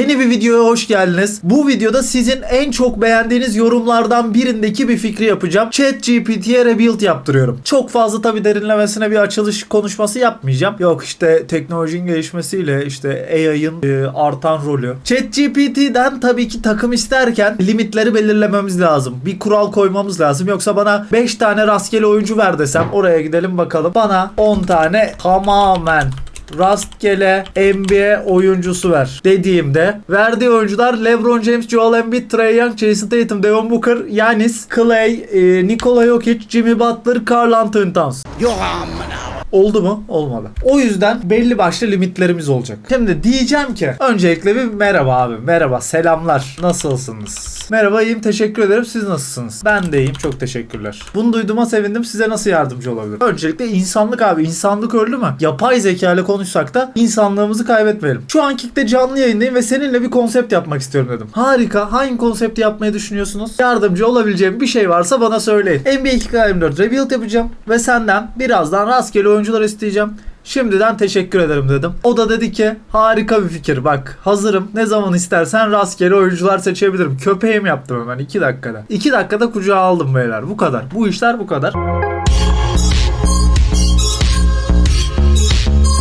Yeni bir videoya hoş geldiniz. Bu videoda sizin en çok beğendiğiniz yorumlardan birindeki bir fikri yapacağım. ChatGPT'ye rebuild yaptırıyorum. Çok fazla tabi derinlemesine bir açılış konuşması yapmayacağım. Yok işte teknolojinin gelişmesiyle işte AI'ın e, artan rolü. ChatGPT'den tabii ki takım isterken limitleri belirlememiz lazım. Bir kural koymamız lazım. Yoksa bana 5 tane rastgele oyuncu ver desem oraya gidelim bakalım. Bana 10 tane tamamen rastgele NBA oyuncusu ver dediğimde verdiği oyuncular LeBron James, Joel Embiid, Trey Young, Jason Tatum, Devin Booker, Yanis, Clay, e, Nikola Jokic, Jimmy Butler, Karl Anthony Towns. Oldu mu? Olmadı. O yüzden belli başlı limitlerimiz olacak. Şimdi diyeceğim ki öncelikle bir merhaba abi. Merhaba, selamlar. Nasılsınız? Merhaba, iyiyim. Teşekkür ederim. Siz nasılsınız? Ben de iyiyim. Çok teşekkürler. Bunu duyduğuma sevindim. Size nasıl yardımcı olabilirim? Öncelikle insanlık abi. İnsanlık öldü mü? Yapay zeka ile konuşsak da insanlığımızı kaybetmeyelim. Şu an Kick'te canlı yayındayım ve seninle bir konsept yapmak istiyorum dedim. Harika. Hangi konsepti yapmayı düşünüyorsunuz? Yardımcı olabileceğim bir şey varsa bana söyleyin. NBA 2K24 Rebuild yapacağım ve senden birazdan rastgele oyuncular isteyeceğim. Şimdiden teşekkür ederim dedim. O da dedi ki harika bir fikir bak hazırım ne zaman istersen rastgele oyuncular seçebilirim. Köpeğim yaptım hemen 2 dakikada. 2 dakikada kucağa aldım beyler bu kadar. Bu işler bu kadar.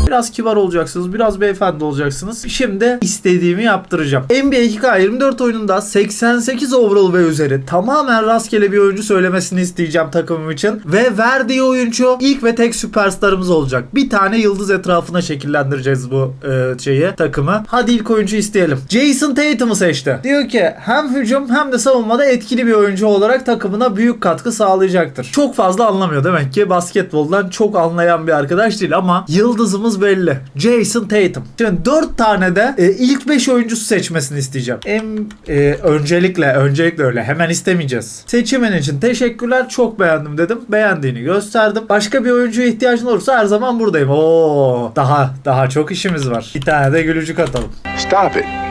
Biraz kibar olacaksınız, biraz beyefendi olacaksınız. Şimdi istediğimi yaptıracağım. NBA 2K24 oyununda 88 overall ve üzeri tamamen rastgele bir oyuncu söylemesini isteyeceğim takımım için. Ve verdiği oyuncu ilk ve tek süperstarımız olacak. Bir tane yıldız etrafına şekillendireceğiz bu e, şeyi, takımı. Hadi ilk oyuncu isteyelim. Jason Tatum'u seçti. Diyor ki hem hücum hem de savunmada etkili bir oyuncu olarak takımına büyük katkı sağlayacaktır. Çok fazla anlamıyor demek ki basketboldan çok anlayan bir arkadaş değil ama yıldızımız belli. Jason Tatum. Şimdi 4 tane de e, ilk 5 oyuncusu seçmesini isteyeceğim. En e, öncelikle öncelikle öyle hemen istemeyeceğiz. Seçimin için teşekkürler. Çok beğendim dedim. Beğendiğini gösterdim. Başka bir oyuncuya ihtiyacın olursa her zaman buradayım. Oo, daha daha çok işimiz var. Bir tane de gülücük atalım. Stop it.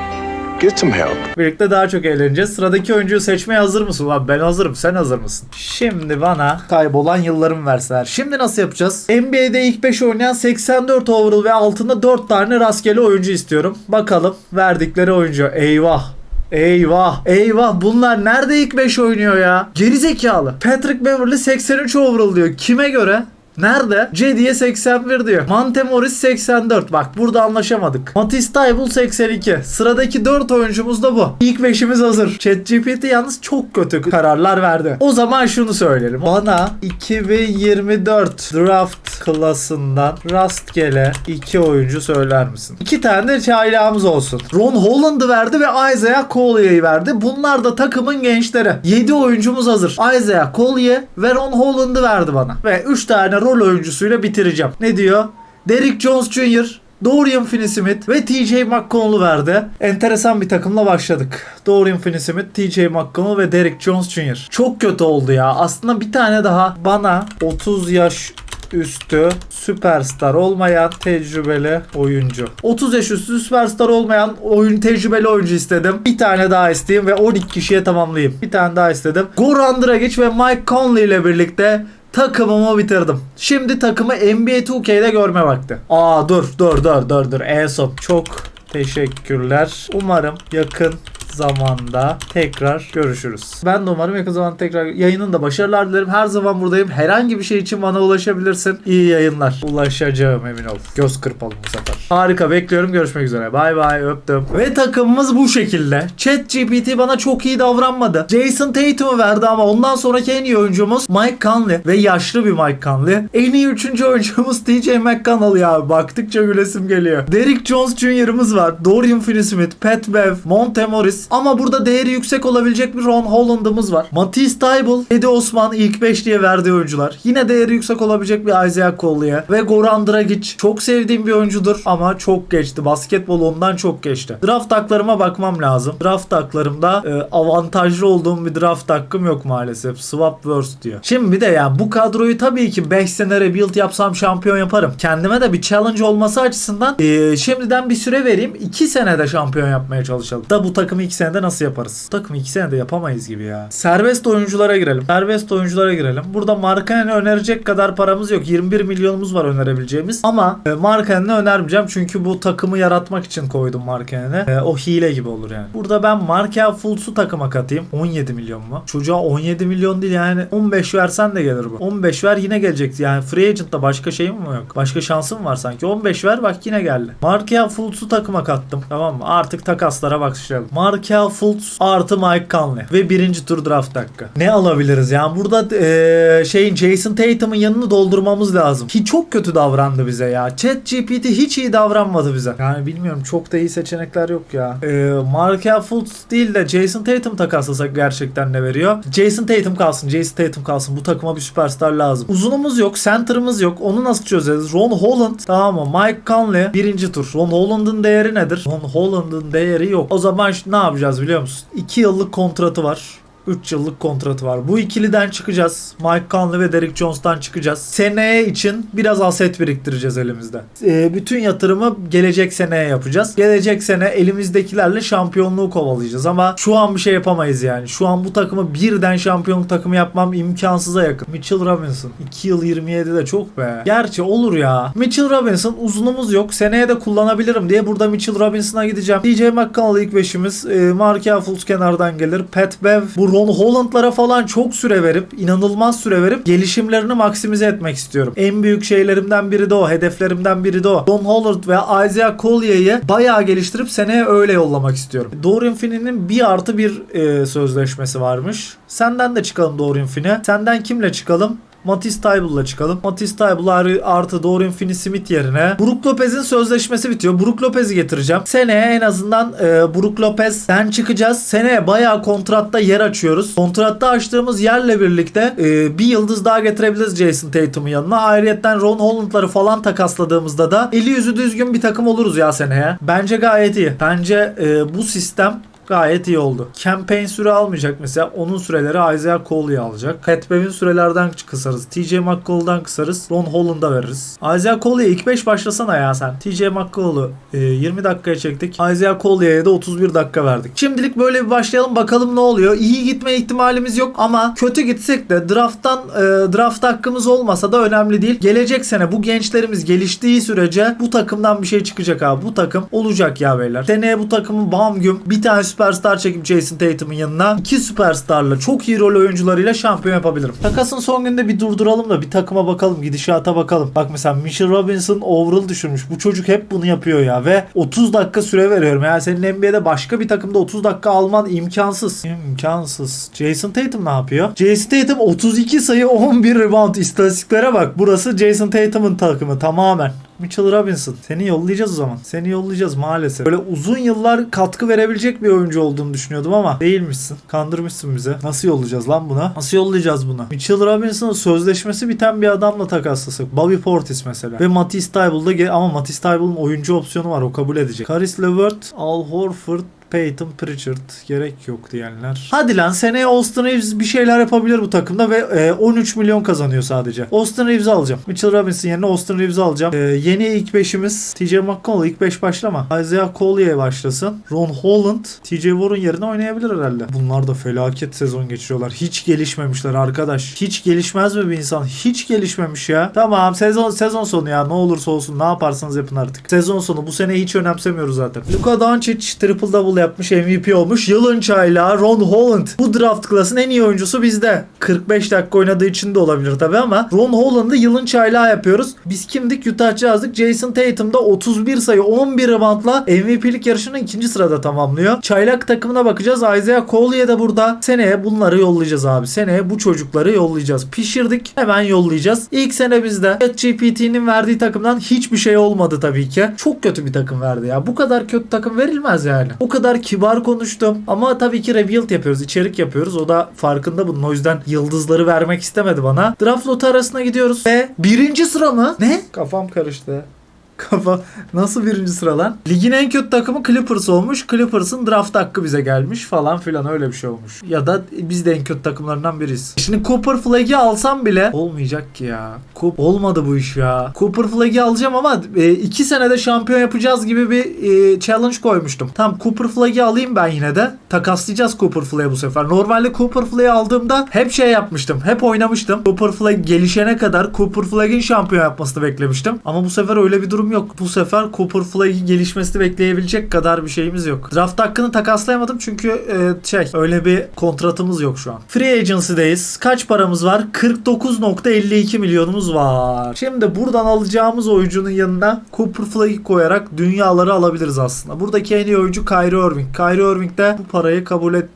Get some help. Birlikte daha çok eğleneceğiz. Sıradaki oyuncuyu seçmeye hazır mısın? Ulan ben hazırım. Sen hazır mısın? Şimdi bana kaybolan yıllarımı verseler. Şimdi nasıl yapacağız? NBA'de ilk 5 oynayan 84 overall ve altında 4 tane rastgele oyuncu istiyorum. Bakalım verdikleri oyuncu. Eyvah. Eyvah eyvah bunlar nerede ilk 5 oynuyor ya? Geri zekalı. Patrick Beverly 83 overall diyor. Kime göre? Nerede? Cediye 81 diyor. Mante Morris 84. Bak burada anlaşamadık. Matisse Tybul 82. Sıradaki 4 oyuncumuz da bu. İlk 5'imiz hazır. ChatGPT yalnız çok kötü kararlar verdi. O zaman şunu söyleyelim. Bana 2024 draft klasından rastgele 2 oyuncu söyler misin? 2 tane de çaylağımız olsun. Ron Holland'ı verdi ve Isaiah Collier'i verdi. Bunlar da takımın gençleri. 7 oyuncumuz hazır. Isaiah Collier ve Ron Holland'ı verdi bana. Ve 3 tane rol oyuncusuyla bitireceğim. Ne diyor? Derrick Jones Jr., Dorian Finney-Smith ve TJ McConnell'u verdi. Enteresan bir takımla başladık. Dorian Finney-Smith, TJ McConnell ve Derrick Jones Jr. Çok kötü oldu ya. Aslında bir tane daha bana 30 yaş üstü süperstar olmayan tecrübeli oyuncu. 30 yaş üstü süperstar olmayan oyun tecrübeli oyuncu istedim. Bir tane daha isteyeyim ve 12 kişiye tamamlayayım. Bir tane daha istedim. Goran Dragic ve Mike Conley ile birlikte takımımı bitirdim. Şimdi takımı NBA 2K'de görme vakti. Aa dur dur dur dur dur. En son çok teşekkürler. Umarım yakın zamanda tekrar görüşürüz. Ben de umarım yakın zamanda tekrar yayının da başarılar dilerim. Her zaman buradayım. Herhangi bir şey için bana ulaşabilirsin. İyi yayınlar. Ulaşacağım emin ol. Göz kırpalım bu sefer. Harika bekliyorum. Görüşmek üzere. Bay bay öptüm. Ve takımımız bu şekilde. ChatGPT bana çok iyi davranmadı. Jason Tatum'u verdi ama ondan sonraki en iyi oyuncumuz Mike Conley ve yaşlı bir Mike Conley. En iyi üçüncü oyuncumuz TJ McConnell ya. Baktıkça gülesim geliyor. Derrick Jones Jr.'ımız var. Dorian Finney-Smith, Pat Bev, Monte Morris. Ama burada değeri yüksek olabilecek bir Ron Holland'ımız var. Matisse Tybul, Eddie Osman ilk 5 diye verdiği oyuncular. Yine değeri yüksek olabilecek bir Isaiah Collier ve Goran Dragic. Çok sevdiğim bir oyuncudur ama çok geçti. Basketbol ondan çok geçti. Draft haklarıma bakmam lazım. Draft haklarımda e, avantajlı olduğum bir draft hakkım yok maalesef. Swap worst diyor. Şimdi bir de yani bu kadroyu tabii ki 5 sene rebuild yapsam şampiyon yaparım. Kendime de bir challenge olması açısından e, şimdiden bir süre vereyim. 2 senede şampiyon yapmaya çalışalım. Da bu takımı 2 senede nasıl yaparız? Takımı 2 senede yapamayız gibi ya. Serbest oyunculara girelim. Serbest oyunculara girelim. Burada Markanen'i önerecek kadar paramız yok. 21 milyonumuz var önerebileceğimiz. Ama e, Markanen'i önermeyeceğim çünkü bu takımı yaratmak için koydum Marken'e. Ee, o hile gibi olur yani. Burada ben Markel Fultz'u takıma katayım. 17 milyon mu? Çocuğa 17 milyon değil yani 15 versen de gelir bu. 15 ver yine gelecek. Yani free agent'ta başka şeyim mi yok? Başka şansım var sanki. 15 ver bak yine geldi. Markel Fultz'u takıma kattım. Tamam mı? Artık takaslara başlayalım. Markel Fultz artı Mike Conley ve birinci tur draft hakkı. Ne alabiliriz? Yani burada eee, şeyin Jason Tatum'un yanını doldurmamız lazım. Ki çok kötü davrandı bize ya. Chat GPT hiç iyi davranmadı bize. Yani bilmiyorum çok da iyi seçenekler yok ya. Eee Markel Fultz değil de Jason Tatum takaslasak gerçekten ne veriyor? Jason Tatum kalsın. Jason Tatum kalsın. Bu takıma bir süperstar lazım. Uzunumuz yok. Center'ımız yok. Onu nasıl çözeriz? Ron Holland tamam mı? Mike Conley birinci tur. Ron Holland'ın değeri nedir? Ron Holland'ın değeri yok. O zaman ne yapacağız biliyor musun? 2 yıllık kontratı var. 3 yıllık kontratı var. Bu ikiliden çıkacağız. Mike Conley ve Derrick Jones'tan çıkacağız. Seneye için biraz aset biriktireceğiz elimizde. Ee, bütün yatırımı gelecek seneye yapacağız. Gelecek sene elimizdekilerle şampiyonluğu kovalayacağız ama şu an bir şey yapamayız yani. Şu an bu takımı birden şampiyonluk takımı yapmam imkansıza yakın. Mitchell Robinson 2 yıl 27 de çok be. Gerçi olur ya. Mitchell Robinson uzunumuz yok. Seneye de kullanabilirim diye burada Mitchell Robinson'a gideceğim. DJ McConnell ilk beşimiz. E, Markel Fultz kenardan gelir. Pat Bev. Bu Ron Holland'lara falan çok süre verip inanılmaz süre verip gelişimlerini maksimize etmek istiyorum. En büyük şeylerimden biri de o. Hedeflerimden biri de o. Don Holland ve Isaiah Collier'yi bayağı geliştirip seneye öyle yollamak istiyorum. Dorian Finney'nin bir artı bir e, sözleşmesi varmış. Senden de çıkalım Dorian Finney. Senden kimle çıkalım? Matisse Taibul'la çıkalım. Matisse Taibul ar- artı Dorian Finney-Smith yerine Brook Lopez'in sözleşmesi bitiyor. Brook Lopez'i getireceğim. Seneye en azından e, Brook Lopez'den çıkacağız. Seneye bayağı kontratta yer açıyoruz. Kontratta açtığımız yerle birlikte e, bir yıldız daha getirebiliriz Jason Tatum'un yanına. Ayrıyetten Ron Holland'ları falan takasladığımızda da eli yüzü düzgün bir takım oluruz ya seneye. Bence gayet iyi. Bence e, bu sistem Gayet iyi oldu. Campaign süre almayacak mesela. Onun süreleri Isaiah Coley'i alacak. Pat Bev'in sürelerden kısarız. TJ McCall'dan kısarız. Ron Holland'a veririz. Isaiah Coley'e ilk 5 başlasana ya sen. TJ McCall'u e, 20 dakikaya çektik. Isaiah Coley'e de 31 dakika verdik. Şimdilik böyle bir başlayalım bakalım ne oluyor. İyi gitme ihtimalimiz yok ama kötü gitsek de drafttan e, draft hakkımız olmasa da önemli değil. Gelecek sene bu gençlerimiz geliştiği sürece bu takımdan bir şey çıkacak abi. Bu takım olacak ya beyler. Seneye bu takımın bam güm bir tane süperstar çekip Jason Tatum'un yanına iki süperstarla çok iyi rol oyuncularıyla şampiyon yapabilirim. Takasın son günde bir durduralım da bir takıma bakalım gidişata bakalım. Bak mesela Mitchell Robinson overall düşürmüş. Bu çocuk hep bunu yapıyor ya ve 30 dakika süre veriyorum. Yani senin NBA'de başka bir takımda 30 dakika alman imkansız. İmkansız. Jason Tatum ne yapıyor? Jason Tatum 32 sayı 11 rebound istatistiklere bak. Burası Jason Tatum'un takımı tamamen. Mitchell Robinson. Seni yollayacağız o zaman. Seni yollayacağız maalesef. Böyle uzun yıllar katkı verebilecek bir oyuncu olduğunu düşünüyordum ama değilmişsin. Kandırmışsın bize. Nasıl yollayacağız lan buna? Nasıl yollayacağız buna? Mitchell Robinson'ın sözleşmesi biten bir adamla takaslasak. Bobby Portis mesela. Ve Matisse Tybul'da ge- ama Matisse Tybul'un oyuncu opsiyonu var. O kabul edecek. Caris LeVert, Al Horford, Peyton Pritchard gerek yok diyenler. Hadi lan seneye Austin Reeves bir şeyler yapabilir bu takımda ve e, 13 milyon kazanıyor sadece. Austin Reeves'i alacağım. Mitchell Robinson yerine Austin Reeves'i alacağım. E, yeni ilk beşimiz TJ McConnell ilk 5 başlama. Isaiah Collier başlasın. Ron Holland TJ Warren yerine oynayabilir herhalde. Bunlar da felaket sezon geçiriyorlar. Hiç gelişmemişler arkadaş. Hiç gelişmez mi bir insan? Hiç gelişmemiş ya. Tamam sezon sezon sonu ya ne olursa olsun ne yaparsanız yapın artık. Sezon sonu bu sene hiç önemsemiyoruz zaten. Luka Doncic triple double yapmış MVP olmuş. Yılın çaylağı Ron Holland. Bu draft klasın en iyi oyuncusu bizde. 45 dakika oynadığı için de olabilir tabi ama Ron Holland'ı yılın çaylağı yapıyoruz. Biz kimdik? Utah Jazz'dık. Jason Tatum da 31 sayı 11 reboundla MVP'lik yarışını ikinci sırada tamamlıyor. Çaylak takımına bakacağız. Isaiah Collier de burada. Seneye bunları yollayacağız abi. Seneye bu çocukları yollayacağız. Pişirdik. Hemen yollayacağız. İlk sene bizde ChatGPT'nin verdiği takımdan hiçbir şey olmadı tabii ki. Çok kötü bir takım verdi ya. Bu kadar kötü takım verilmez yani. O kadar kibar konuştum. Ama tabii ki rebuild yapıyoruz. içerik yapıyoruz. O da farkında bunun. O yüzden yıldızları vermek istemedi bana. Draft lotu arasına gidiyoruz. Ve birinci sıra mı? Ne? Kafam karıştı. Kafa nasıl birinci sıra lan? Ligin en kötü takımı Clippers olmuş. Clippers'ın draft hakkı bize gelmiş falan filan öyle bir şey olmuş. Ya da biz de en kötü takımlarından biriyiz. Şimdi Cooper Flag'i alsam bile olmayacak ki ya. Coop olmadı bu iş ya. Cooper Flag'i alacağım ama 2 senede şampiyon yapacağız gibi bir e, challenge koymuştum. Tamam Cooper Flag'i alayım ben yine de. Takaslayacağız Cooper Flag'i bu sefer. Normalde Cooper Flag'i aldığımda hep şey yapmıştım. Hep oynamıştım. Cooper Flag gelişene kadar Cooper Flag'in şampiyon yapmasını beklemiştim. Ama bu sefer öyle bir durum takım yok. Bu sefer Cooper Flagg'i gelişmesini bekleyebilecek kadar bir şeyimiz yok. Draft hakkını takaslayamadım çünkü e, şey öyle bir kontratımız yok şu an. Free Agency'deyiz. Kaç paramız var? 49.52 milyonumuz var. Şimdi buradan alacağımız oyuncunun yanına Cooper Flagg'i koyarak dünyaları alabiliriz aslında. Buradaki en iyi oyuncu Kyrie Irving. Kyrie Irving de bu parayı kabul et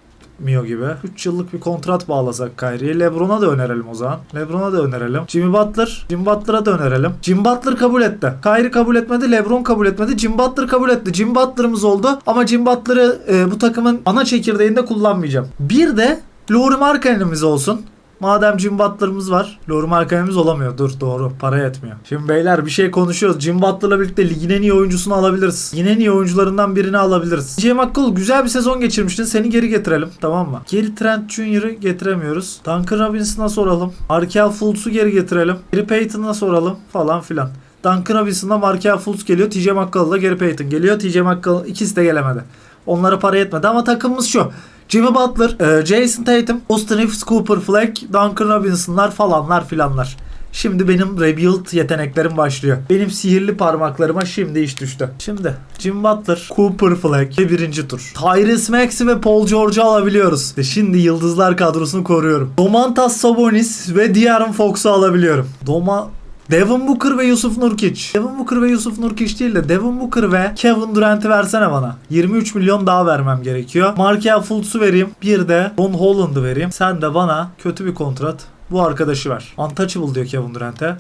etmiyor gibi. 3 yıllık bir kontrat bağlasak Kyrie'ye. Lebron'a da önerelim o zaman. Lebron'a da önerelim. Jimmy Butler. Jim Butler'a da önerelim. Jim Butler kabul etti. Kyrie kabul etmedi. Lebron kabul etmedi. Jim Butler kabul etti. Jim Butler'ımız oldu. Ama Jim Butler'ı e, bu takımın ana çekirdeğinde kullanmayacağım. Bir de Lauri Markkanen'imiz olsun. Madem Jim Butler'ımız var. Lauri Markkanen'imiz olamıyor. Dur doğru. Para yetmiyor. Şimdi beyler bir şey konuşuyoruz. Jim Butler'la birlikte ligin en iyi oyuncusunu alabiliriz. Yine en iyi oyuncularından birini alabiliriz. J. McCall güzel bir sezon geçirmiştin. Seni geri getirelim. Tamam mı? Geri Trent Jr.'ı getiremiyoruz. Duncan Robinson'a soralım. Markel Fultz'u geri getirelim. Gary Payton'a soralım. Falan filan. Duncan Robinson'la Markel Fultz geliyor. TJ McCall'la Gary Payton geliyor. TJ McCall ikisi de gelemedi. Onlara para yetmedi ama takımımız şu. Jimmy Butler, e, Jason Tatum, Austin Reeves, Cooper Flag, Duncan Robinson'lar falanlar filanlar. Şimdi benim rebuild yeteneklerim başlıyor. Benim sihirli parmaklarıma şimdi iş düştü. Şimdi Jim Butler, Cooper Flag ve birinci tur. Tyrese Maxey ve Paul George'u alabiliyoruz. Ve şimdi yıldızlar kadrosunu koruyorum. Domantas Sabonis ve De'Aaron Fox'u alabiliyorum. Doma Devin Booker ve Yusuf Nurkic. Devin Booker ve Yusuf Nurkic değil de Devin Booker ve Kevin Durant'i versene bana. 23 milyon daha vermem gerekiyor. Markel Fultz'u vereyim. Bir de Ron Holland'ı vereyim. Sen de bana kötü bir kontrat bu arkadaşı ver. Untouchable diyor Kevin Durant'e.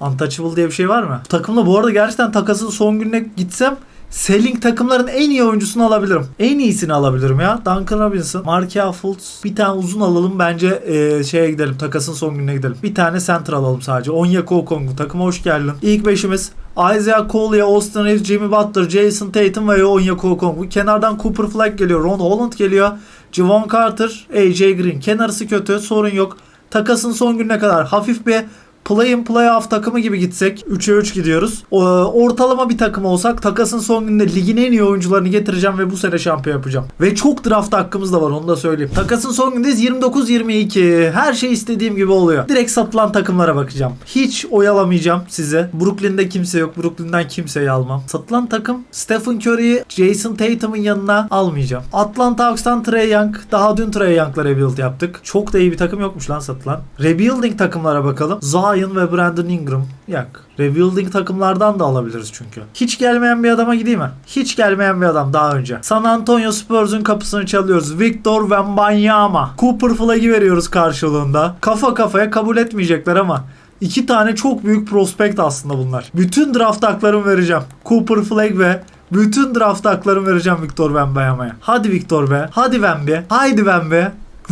Untouchable diye bir şey var mı? Bu takımla bu arada gerçekten takasın son gününe gitsem Selling takımların en iyi oyuncusunu alabilirim. En iyisini alabilirim ya. Duncan Robinson, Markel Fultz. Bir tane uzun alalım bence e, şeye gidelim. Takasın son gününe gidelim. Bir tane center alalım sadece. Onyeka Okongwu. Takıma hoş geldin. İlk beşimiz Isaiah Collier, Austin Reeves, Jimmy Butler, Jason Tatum ve Onyeka Okongwu. Kenardan Cooper Flag geliyor. Ron Holland geliyor. Javon Carter, AJ Green. Kenarısı kötü. Sorun yok. Takasın son gününe kadar hafif bir play in play off takımı gibi gitsek 3'e 3 gidiyoruz. Ortalama bir takım olsak takasın son gününde ligin en iyi oyuncularını getireceğim ve bu sene şampiyon yapacağım. Ve çok draft hakkımız da var onu da söyleyeyim. Takasın son günündeyiz 29-22. Her şey istediğim gibi oluyor. Direkt satılan takımlara bakacağım. Hiç oyalamayacağım size. Brooklyn'de kimse yok. Brooklyn'den kimseyi almam. Satılan takım Stephen Curry'i Jason Tatum'un yanına almayacağım. Atlanta Hawks'tan Trey Young. Daha dün Trey Young'la rebuild yaptık. Çok da iyi bir takım yokmuş lan satılan. Rebuilding takımlara bakalım. Zion ve Brandon Ingram. Yok. Rebuilding takımlardan da alabiliriz çünkü. Hiç gelmeyen bir adama gideyim mi? Hiç gelmeyen bir adam daha önce. San Antonio Spurs'un kapısını çalıyoruz. Victor Wembanyama. Cooper Flag'i veriyoruz karşılığında. Kafa kafaya kabul etmeyecekler ama iki tane çok büyük prospekt aslında bunlar. Bütün draft haklarımı vereceğim. Cooper Flag ve bütün draft haklarımı vereceğim Victor Wembanyama'ya. Hadi Victor be. Hadi Wemby. Haydi Wemby.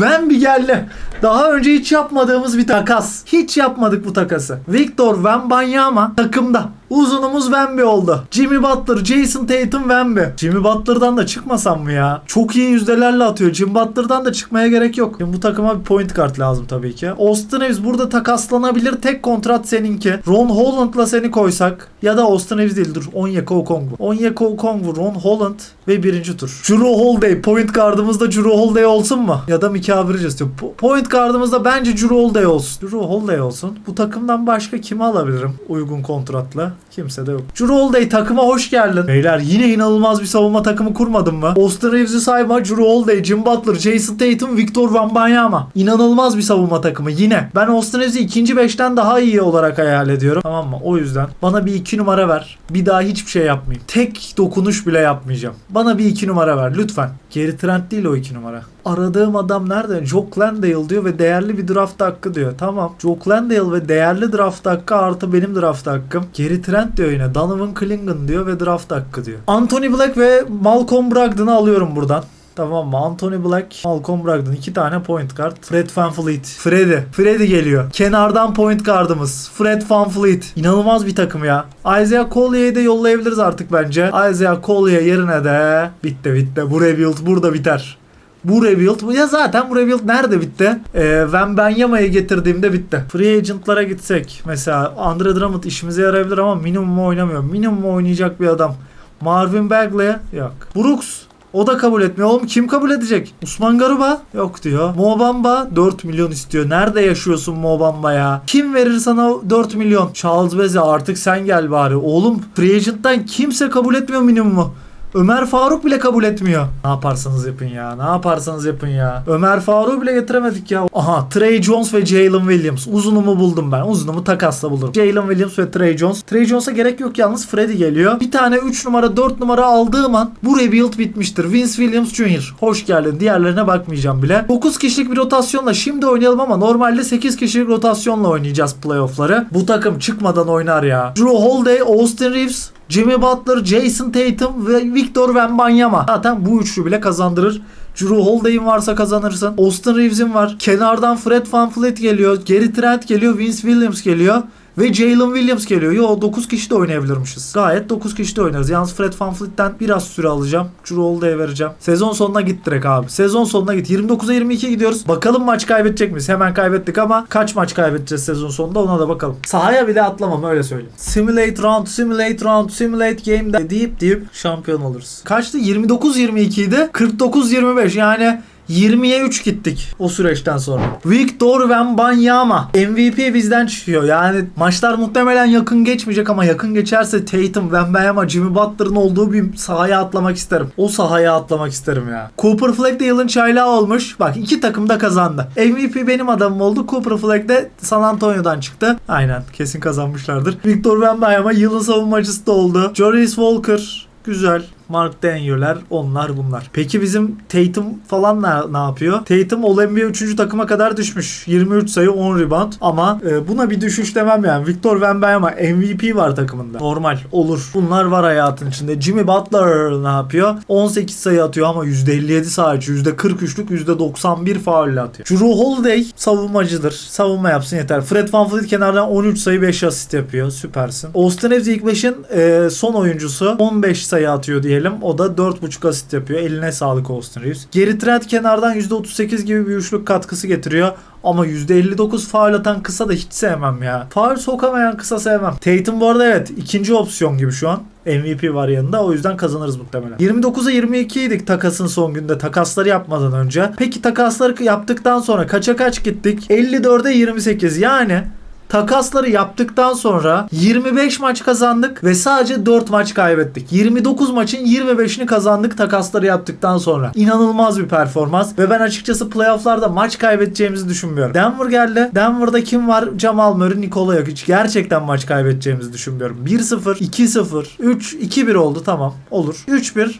Wemby geldi. Daha önce hiç yapmadığımız bir takas. Hiç yapmadık bu takası. Victor Wembanyama takımda. Uzunumuz Wemby oldu. Jimmy Butler, Jason Tatum, Wemby. Jimmy Butler'dan da çıkmasam mı ya? Çok iyi yüzdelerle atıyor. Jimmy Butler'dan da çıkmaya gerek yok. Şimdi bu takıma bir point kart lazım tabii ki. Austin Reeves burada takaslanabilir. Tek kontrat seninki. Ron Holland'la seni koysak ya da Austin Reeves değil dur. Onyeka Okongwu. Onyeka Okongwu, Ron Holland ve birinci tur. Drew Holiday. Point kartımızda Drew Holiday olsun mu? Ya da Mika Bridges diyor. Po- Point kartımızda bence Drew Holiday olsun. Drew Holiday olsun. Bu takımdan başka kimi alabilirim uygun kontratla? Kimse de yok. Drew Holiday takıma hoş geldin. Beyler yine inanılmaz bir savunma takımı kurmadın mı? Austin Reeves'i sayma. Drew Holiday, Jim Butler, Jason Tatum, Victor Wembanyama. İnanılmaz bir savunma takımı yine. Ben Austin Reeves'i ikinci beşten daha iyi olarak hayal ediyorum. Tamam mı? O yüzden bana bir iki numara ver. Bir daha hiçbir şey yapmayayım. Tek dokunuş bile yapmayacağım. Bana bir iki numara ver lütfen. Geri Trent değil o iki numara. Aradığım adam nerede? Jock Landale diyor ve değerli bir draft hakkı diyor. Tamam. Jock Landale ve değerli draft hakkı artı benim draft hakkım. Geri Trent diyor yine. Donovan Clingan diyor ve draft hakkı diyor. Anthony Black ve Malcolm Brogdon'u alıyorum buradan. Tamam mı? Anthony Black, Malcolm Brogdon. iki tane point guard. Fred VanVleet. Freddy. Freddy geliyor. Kenardan point guardımız. Fred VanVleet. İnanılmaz bir takım ya. Isaiah Collier'i de yollayabiliriz artık bence. Isaiah Collier yerine de bitti bitti. Bu rebuild burada biter. Bu rebuild ya zaten bu rebuild nerede bitti? Ee, Wembanyama'yı getirdiğimde bitti. Free agent'lara gitsek mesela Andre Drummond işimize yarayabilir ama minimum oynamıyor. Minimum oynayacak bir adam. Marvin Bagley yok. Brooks O da kabul etmiyor. Oğlum kim kabul edecek? Usman Garuba? Yok diyor. Mobamba 4 milyon istiyor. Nerede yaşıyorsun Mobamba ya? Kim verir sana 4 milyon? Charles Beze artık sen gel bari. Oğlum free agent'tan kimse kabul etmiyor minimumu. Ömer Faruk bile kabul etmiyor. Ne yaparsanız yapın ya. Ne yaparsanız yapın ya. Ömer Faruk bile getiremedik ya. Aha Trey Jones ve Jalen Williams. Uzunumu buldum ben. Uzunumu takasla buldum. Jalen Williams ve Trey Jones. Trey Jones'a gerek yok yalnız Freddy geliyor. Bir tane 3 numara 4 numara aldığım an bu rebuild bitmiştir. Vince Williams Jr. Hoş geldin. Diğerlerine bakmayacağım bile. 9 kişilik bir rotasyonla şimdi oynayalım ama normalde 8 kişilik rotasyonla oynayacağız playoff'ları. Bu takım çıkmadan oynar ya. Drew Holiday, Austin Reeves, Jimmy Butler, Jason Tatum ve Victor Wembanyama. Zaten bu üçlü bile kazandırır. Drew Holiday'in varsa kazanırsın. Austin Reeves'in var. Kenardan Fred VanVleet geliyor. Gary Trent geliyor. Vince Williams geliyor. Ve Jalen Williams geliyor. Yo 9 kişi de oynayabilirmişiz. Gayet 9 kişi de oynarız. Yalnız Fred VanVleet'ten biraz süre alacağım. Holiday'e vereceğim. Sezon sonuna git direkt abi. Sezon sonuna git. 29'a 22 gidiyoruz. Bakalım maç kaybedecek miyiz? Hemen kaybettik ama kaç maç kaybedeceğiz sezon sonunda ona da bakalım. Sahaya bile atlamam öyle söyleyeyim. Simulate round, simulate round, simulate game de deyip deyip şampiyon oluruz. Kaçtı? 29-22 idi. 49-25 yani 20'ye 3 gittik o süreçten sonra. Victor Wembanyama MVP bizden çıkıyor. Yani maçlar muhtemelen yakın geçmeyecek ama yakın geçerse Tatum, Wembanyama, Jimmy Butler'ın olduğu bir sahaya atlamak isterim. O sahaya atlamak isterim ya. Cooper Fleck de yılın çaylağı olmuş. Bak iki takım da kazandı. MVP benim adamım oldu. Cooper Fleck de San Antonio'dan çıktı. Aynen kesin kazanmışlardır. Victor Wembanyama yılın savunmacısı da oldu. Joris Walker Güzel. Mark Daniel'ler onlar bunlar. Peki bizim Tatum falan ne, ne yapıyor? Tatum All NBA 3. takıma kadar düşmüş. 23 sayı 10 rebound ama e, buna bir düşüş demem yani. Victor Wembanyama MVP var takımında. Normal olur. Bunlar var hayatın içinde. Jimmy Butler ne yapıyor? 18 sayı atıyor ama %57 sadece. %43'lük %91 faulle atıyor. Drew Holiday savunmacıdır. Savunma yapsın yeter. Fred VanVleet kenardan 13 sayı 5 asist yapıyor. Süpersin. Austin Reeves ilk 5'in e, son oyuncusu. 15 sayı atıyor diyelim. O da 4.5 asist yapıyor. Eline sağlık Austin Reeves. Geri Trent kenardan %38 gibi bir üçlük katkısı getiriyor. Ama %59 faul atan kısa da hiç sevmem ya. Faul sokamayan kısa sevmem. Tatum bu arada evet ikinci opsiyon gibi şu an. MVP var yanında o yüzden kazanırız muhtemelen. 29'a 22 idik takasın son günde takasları yapmadan önce. Peki takasları yaptıktan sonra kaça kaç gittik? 54'e 28 yani takasları yaptıktan sonra 25 maç kazandık ve sadece 4 maç kaybettik. 29 maçın 25'ini kazandık takasları yaptıktan sonra. İnanılmaz bir performans ve ben açıkçası playofflarda maç kaybedeceğimizi düşünmüyorum. Denver geldi. Denver'da kim var? Jamal Murray, Nikola Jokic. Gerçekten maç kaybedeceğimizi düşünmüyorum. 1-0, 2-0, 3, 2-1 oldu tamam. Olur. 3-1,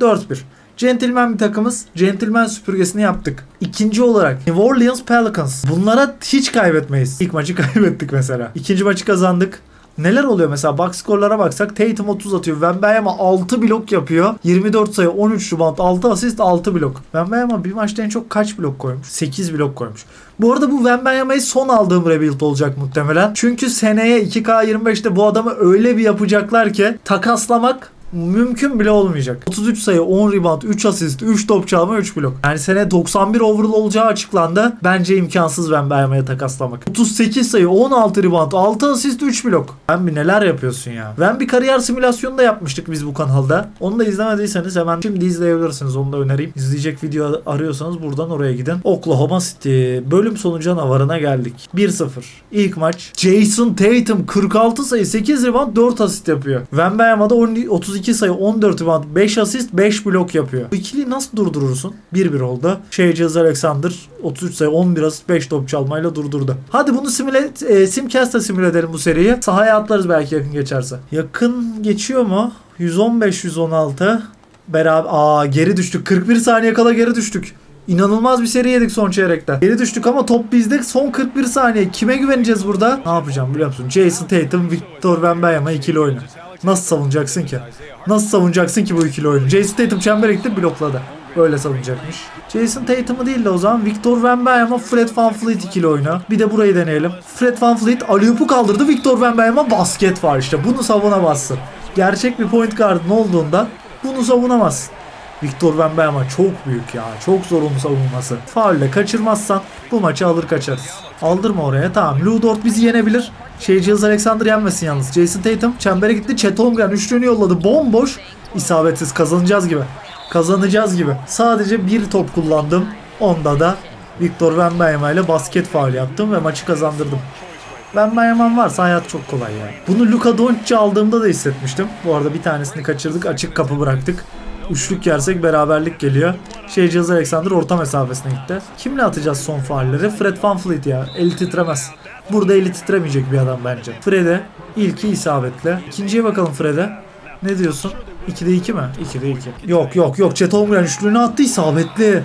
4-1. Gentleman bir takımız. Gentleman süpürgesini yaptık. İkinci olarak New Orleans Pelicans. Bunlara hiç kaybetmeyiz. İlk maçı kaybettik mesela. İkinci maçı kazandık. Neler oluyor mesela box skorlara baksak Tatum 30 atıyor. Wembanyama 6 blok yapıyor. 24 sayı 13 rebound 6 asist 6 blok. Wembanyama bir maçta en çok kaç blok koymuş? 8 blok koymuş. Bu arada bu Wembanyama'yı son aldığım rebuild olacak muhtemelen. Çünkü seneye 2K25'te bu adamı öyle bir yapacaklar ki takaslamak mümkün bile olmayacak. 33 sayı, 10 rebound, 3 asist, 3 top çalma, 3 blok. Yani sene 91 overall olacağı açıklandı. Bence imkansız Wembanyama'ya takaslamak. 38 sayı, 16 rebound, 6 asist, 3 blok. Ben bir neler yapıyorsun ya. Ben bir kariyer simülasyonu da yapmıştık biz bu kanalda. Onu da izlemediyseniz hemen şimdi izleyebilirsiniz. Onu da önereyim. İzleyecek video arıyorsanız buradan oraya gidin. Oklahoma City. Bölüm sonu canavarına geldik. 1-0. İlk maç. Jason Tatum 46 sayı, 8 rebound, 4 asist yapıyor. Wembanyama da 32 sayı, 14 rebound, 5 asist, 5 blok yapıyor. Bu ikiliyi nasıl durdurursun? 1-1 oldu. Gilgeous Alexander 33 sayı, 11 asist, 5 top çalmayla durdurdu. Hadi bunu simüle, e, Simcast'ta simüle edelim bu seriyi. Sahaya atlarız belki yakın geçerse. Yakın geçiyor mu? 115-116. Beraber aa geri düştük. 41 saniye kala geri düştük. İnanılmaz bir seri yedik son çeyrekte. Geri düştük ama top bizde son 41 saniye. Kime güveneceğiz burada? Ne yapacağım biliyor musun? Jason Tatum, Victor Wembanyama ikili oyunu. Nasıl savunacaksın ki? Nasıl savunacaksın ki bu ikili oyunu? Jason Tatum çembere gitti blokladı. Böyle savunacakmış. Jason Tatum'u değil de o zaman Victor Wembanyama, Fred VanVleet ikili oyunu. Bir de burayı deneyelim. Fred VanVleet alüpü kaldırdı. Victor Wembanyama basket var işte. Bunu savunamazsın. Gerçek bir point guard'ın olduğunda bunu savunamazsın. Victor Wembanyama çok büyük ya. Çok zor onu savunması. Faulle kaçırmazsan bu maçı alır kaçarız. Aldırma oraya tamam. Lou Dort bizi yenebilir. Şey Giles Alexander yenmesin yalnız. Jason Tatum çembere gitti. Chet Holmgren üçlüğünü yolladı. Bomboş. isabetsiz kazanacağız gibi. Kazanacağız gibi. Sadece bir top kullandım. Onda da Victor Wembanyama ile basket faul yaptım ve maçı kazandırdım. Ben Bayaman varsa hayat çok kolay ya. Bunu Luka Doncic'i aldığımda da hissetmiştim. Bu arada bir tanesini kaçırdık. Açık kapı bıraktık. Üçlük yersek beraberlik geliyor. Şey Cihaz Alexander orta mesafesine gitti. Kimle atacağız son faulleri? Fred VanVleet ya. Eli titremez. Burada eli titremeyecek bir adam bence. Fred'e ilki isabetli. İkinciye bakalım Fred'e. Ne diyorsun? 2'de 2 mi? 2'de 2. Yok yok yok. Chet Holmgren üçlüğünü attı isabetli.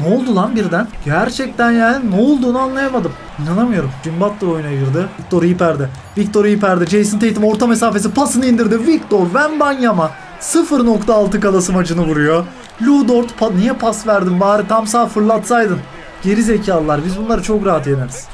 Ne oldu lan birden? Gerçekten yani ne olduğunu anlayamadım. İnanamıyorum. Jim Butler oyuna girdi. Victor iyi perde. Victor iyi perde. Jason Tatum orta mesafesi pasını indirdi. Victor Wembanyama 0.6 kalası maçını vuruyor. Lou Dort pa- niye pas verdin bari tam sağ fırlatsaydın. Geri zekalılar biz bunları çok rahat yeneriz.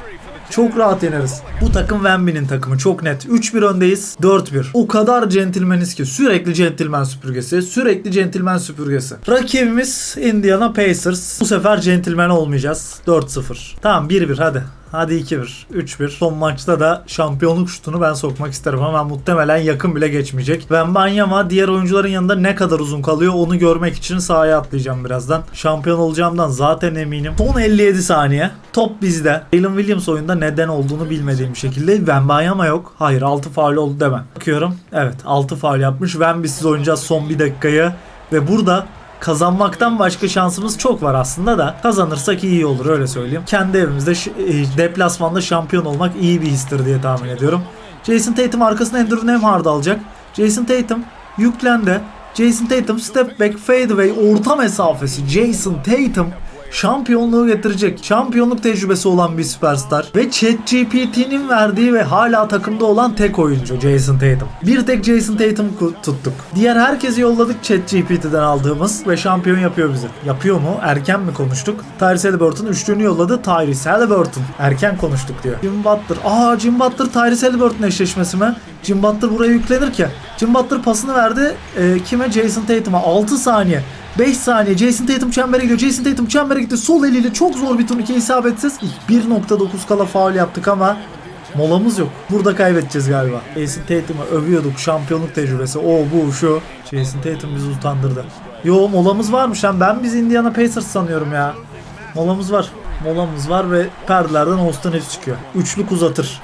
Çok rahat yeneriz. Bu takım Wemby'nin takımı çok net. 3-1 öndeyiz. 4-1. O kadar centilmeniz ki sürekli centilmen süpürgesi. Sürekli centilmen süpürgesi. Rakibimiz Indiana Pacers. Bu sefer centilmen olmayacağız. 4-0. Tamam 1-1 hadi. Hadi 2-1, 3-1. Son maçta da şampiyonluk şutunu ben sokmak isterim ama muhtemelen yakın bile geçmeyecek. Ben Banyama diğer oyuncuların yanında ne kadar uzun kalıyor onu görmek için sahaya atlayacağım birazdan. Şampiyon olacağımdan zaten eminim. Son 57 saniye. Top bizde. Jalen Williams oyunda neden olduğunu bilmediğim şekilde Wembanyama yok. Hayır 6 faul oldu deme. Bakıyorum. Evet 6 faul yapmış. Wemby'siz oynayacağız son bir dakikayı. Ve burada kazanmaktan başka şansımız çok var aslında da kazanırsak iyi olur öyle söyleyeyim. Kendi evimizde e, deplasmanda şampiyon olmak iyi bir histir diye tahmin ediyorum. Jason Tatum arkasına Andrew Nemhard alacak. Jason Tatum yüklendi. Jason Tatum step back fadeaway orta mesafesi. Jason Tatum şampiyonluğu getirecek. Şampiyonluk tecrübesi olan bir süperstar. Ve ChatGPT'nin verdiği ve hala takımda olan tek oyuncu Jason Tatum. Bir tek Jason Tatum tuttuk. Diğer herkesi yolladık ChatGPT'den aldığımız ve şampiyon yapıyor bizi. Yapıyor mu? Erken mi konuştuk? Tyrese Halliburton üçlüğünü yolladı. Tyrese Halliburton. Erken konuştuk diyor. Jim Butler. Aa Jim Butler Tyrese Halliburton eşleşmesi mi? Jim Butler buraya yüklenir ki. Jim Butler pasını verdi. Ee, kime? Jason Tatum'a. 6 saniye. 5 saniye Jason Tatum çembere gidiyor. Jason Tatum çembere gitti. Sol eliyle çok zor bir turnike isabetsiz. İlk 1.9 kala faul yaptık ama molamız yok. Burada kaybedeceğiz galiba. Jason Tatum'u övüyorduk. Şampiyonluk tecrübesi. O bu şu. Jason Tatum bizi utandırdı. Yo molamız varmış lan. Ben biz Indiana Pacers sanıyorum ya. Molamız var. Molamız var ve perdelerden Austin Reeves çıkıyor. Üçlük uzatır.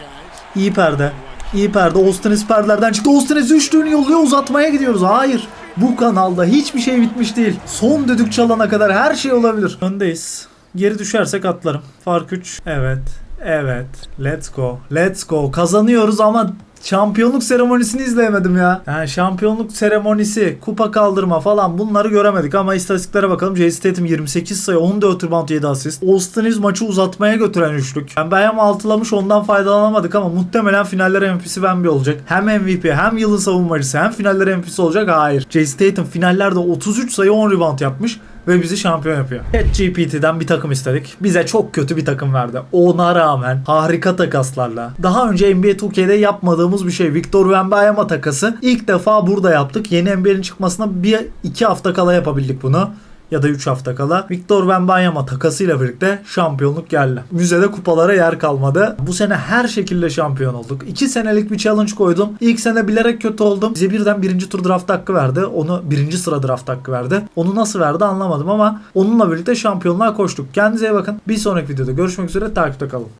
İyi perde. İyi perde. Reeves perdelerden çıktı. Reeves üçlüğünü yolluyor. Uzatmaya gidiyoruz. Hayır. Bu kanalda hiçbir şey bitmiş değil. Son düdük çalana kadar her şey olabilir. Öndeyiz. Geri düşersek atlarım. Fark 3. Evet. Evet. Let's go. Let's go. Kazanıyoruz ama şampiyonluk seremonisini izleyemedim ya. Yani şampiyonluk seremonisi, kupa kaldırma falan bunları göremedik ama istatistiklere bakalım. Jason Tatum 28 sayı, 14 rebound 7 asist. Austin Reeves maçı uzatmaya götüren üçlük. Yani Bayam altılamış ondan faydalanamadık ama muhtemelen finaller MVP'si Wemby olacak. Hem MVP hem yılın savunmacısı hem finaller MVP'si olacak. Hayır. Jason Tatum finallerde 33 sayı 10 rebound yapmış ve bizi şampiyon yapıyor. ChatGPT'den bir takım istedik. Bize çok kötü bir takım verdi. Ona rağmen harika takaslarla. Daha önce NBA 2K'de yapmadığımız bir şey. Victor Wembanyama takası. İlk defa burada yaptık. Yeni NBA'nin çıkmasına bir iki hafta kala yapabildik bunu ya da 3 hafta kala Victor Wembanyama takasıyla birlikte şampiyonluk geldi. Müzede kupalara yer kalmadı. Bu sene her şekilde şampiyon olduk. 2 senelik bir challenge koydum. İlk sene bilerek kötü oldum. Bize birden birinci tur draft hakkı verdi. Onu birinci sıra draft hakkı verdi. Onu nasıl verdi anlamadım ama onunla birlikte şampiyonluğa koştuk. Kendinize iyi bakın. Bir sonraki videoda görüşmek üzere. Takipte kalın.